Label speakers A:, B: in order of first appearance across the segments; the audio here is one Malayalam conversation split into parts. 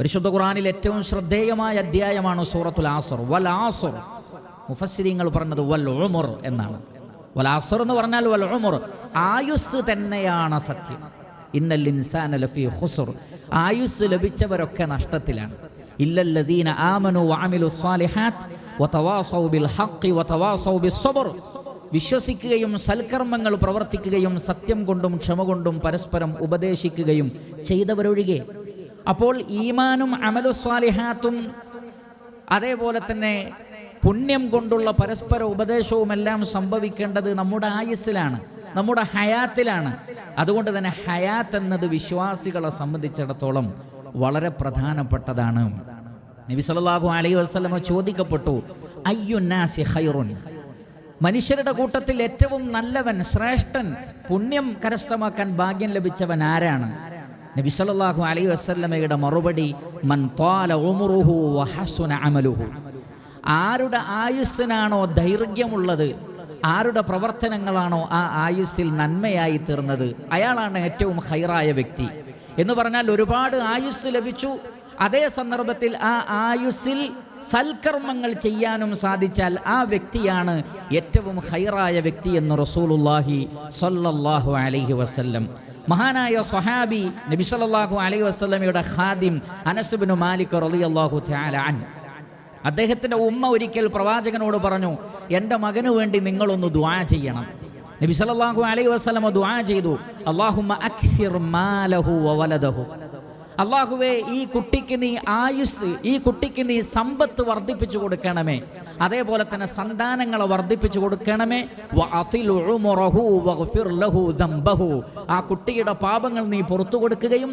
A: പരിശുദ്ധ ഖുറാനിൽ ഏറ്റവും ശ്രദ്ധേയമായ അധ്യായമാണ് സൂറത്തുൽ ആസർ. വൽ ആസർ. മുഫസ്സിരിങ്ങൾ പറഞ്ഞത് വൽ ഉമർ എന്നാണ്. വൽ ആസർ എന്ന് പറഞ്ഞാൽ വൽ ഉമർ. ആയുസ് തന്നെയാണ് സത്യം. ഇന്നൽ ഇൻസാന ലഫി ഖുസ്ർ. ആയുസ് ലഭിച്ചവരൊക്കെ നഷ്ടത്തിലാണ്. ഇല്ലല്ലദീന ആമനു വഅമിലു സ്വാലിഹാത്ത് വതവാസൗ ബിൽ ഹഖ് വതവാസൗ ബിസ്സബർ വിശ്വസിക്കുകയും സൽക്കർമ്മങ്ങൾ പ്രവർത്തിക്കുകയും സത്യം കൊണ്ടും ക്ഷമ കൊണ്ടും പരസ്പരം ഉപദേശിക്കുകയും ചെയ്തവരൊഴികെ അപ്പോൾ ഈമാനും അമലുസ്വാലിഹാത്തും അതേപോലെ തന്നെ പുണ്യം കൊണ്ടുള്ള പരസ്പര ഉപദേശവുമെല്ലാം സംഭവിക്കേണ്ടത് നമ്മുടെ ആയുസ്സിലാണ് നമ്മുടെ ഹയാത്തിലാണ്. അതുകൊണ്ട് തന്നെ ഹയാത്ത് എന്നത് വിശ്വാസികളെ സംബന്ധിച്ചിടത്തോളം വളരെ പ്രധാനപ്പെട്ടതാണ്. നബി സല്ലല്ലാഹു അലൈഹി വസല്ലമ ചോദിക്കപ്പെട്ടു അയ്യുന്നാസി ഖൈറുൻ? മനുഷ്യരുടെ കൂട്ടത്തിൽ ഏറ്റവും നല്ലവൻ ശ്രേഷ്ഠൻ പുണ്യം കരസ്ഥമാക്കാൻ ഭാഗ്യം ലഭിച്ചവൻ ആരാണ്? നബി സല്ലല്ലാഹു അലൈഹി വസല്ലമയുടെ മറുപടി മൻ ത്വാല ഉമറുഹു വഹസുന അമലുഹു. ആരുടെ ആയുസ്സിനാണോ ദൈർഘ്യമുള്ളത് ആരുടെ പ്രവർത്തനങ്ങളാണോ ആ ആയുസ്സിൽ നന്മയായി തീർന്നത് അയാളാണ് ഏറ്റവും ഹൈറായ വ്യക്തി. എന്ന് പറഞ്ഞാൽ ഒരുപാട് ആയുസ് ലഭിച്ചു അതേ സന്ദർഭത്തിൽ ആ ആയുസ്സിൽ സൽക്കർമ്മങ്ങൾ ചെയ്യാനും സാധിച്ചാൽ ആ വ്യക്തിയാണ് ഏറ്റവും ഹൈറായ വ്യക്തി എന്ന് റസൂലുല്ലാഹി സല്ലല്ലാഹു അലൈഹി വസല്ലം. മഹാനായ സൊഹാബി നബി സല്ലല്ലാഹു അലൈഹി വസല്ലമയുടെ ഖാദിം അനസ് ബിൻ മാലിക് റളിയല്ലാഹു തആല അൻ. അദ്ദേഹത്തിന്റെ ഉമ്മ ഒരിക്കൽ പ്രവാചകനോട് പറഞ്ഞു എന്റെ മകന് വേണ്ടി നിങ്ങളൊന്ന് ദ്വാ ചെയ്യണം. നബി സല്ലല്ലാഹു അലൈഹി വസല്ലമ ദുആ ചെയ്തു അല്ലാഹുമ്മ അക്സിർ മാലഹു വവലദഹു അള്ളാഹുവേ ഈ കുട്ടിക്ക് നീ ആയുസ് ഈ കുട്ടിക്ക് നീ സമ്പത്ത് വർദ്ധിപ്പിച്ചു കൊടുക്കണമേ. അതേപോലെ തന്നെ സന്താനങ്ങളെ വർദ്ധിപ്പിച്ചു കൊടുക്കണമേ. ആ കുട്ടിയുടെ പാപങ്ങൾ നീ പുറത്തു കൊടുക്കുകയും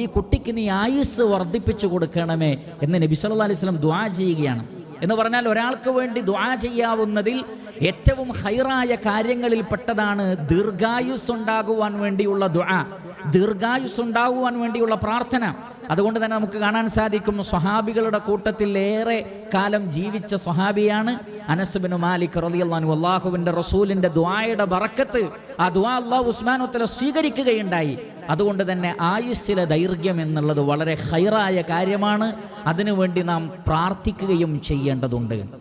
A: ഈ കുട്ടിക്ക് നീ ആയുസ് വർദ്ധിപ്പിച്ചു കൊടുക്കണമേ എന്ന് നബി സല്ലല്ലാഹു അലൈഹി വസല്ലം ദുആ ചെയ്യുകയാണ്. എന്ന് പറഞ്ഞാൽ ഒരാൾക്ക് വേണ്ടി ദ്വാ ചെയ്യാവുന്നതിൽ ഏറ്റവും ഹൈറായ കാര്യങ്ങളിൽ പെട്ടതാണ് ദീർഘായുസ് ഉണ്ടാകുവാൻ വേണ്ടിയുള്ള ദ്വാ ദീർഘായുസ് ഉണ്ടാകുവാൻ വേണ്ടിയുള്ള പ്രാർത്ഥന. അതുകൊണ്ട് തന്നെ നമുക്ക് കാണാൻ സാധിക്കും സ്വഹാബികളുടെ കൂട്ടത്തിൽ ഏറെ കാലം ജീവിച്ച സ്വഹാബിയാണ്. അനസ്ബിന് മാലിക് റളിയല്ലാഹു അള്ളാഹുവിന്റെ റസൂലിന്റെ ദുആയുടെ ബറക്കത്ത് ആ ദുആ അള്ളാഹു ഉസ്മാനുത്തല സ്വീകരിക്കുകയുണ്ടായി. അതുകൊണ്ട് തന്നെ ആയുസ്സിലെ ദൈർഘ്യം എന്നുള്ളത് വളരെ ഹൈറായ കാര്യമാണ്. അതിനുവേണ്ടി നാം പ്രാർത്ഥിക്കുകയും ചെയ്യേണ്ടതുണ്ട്.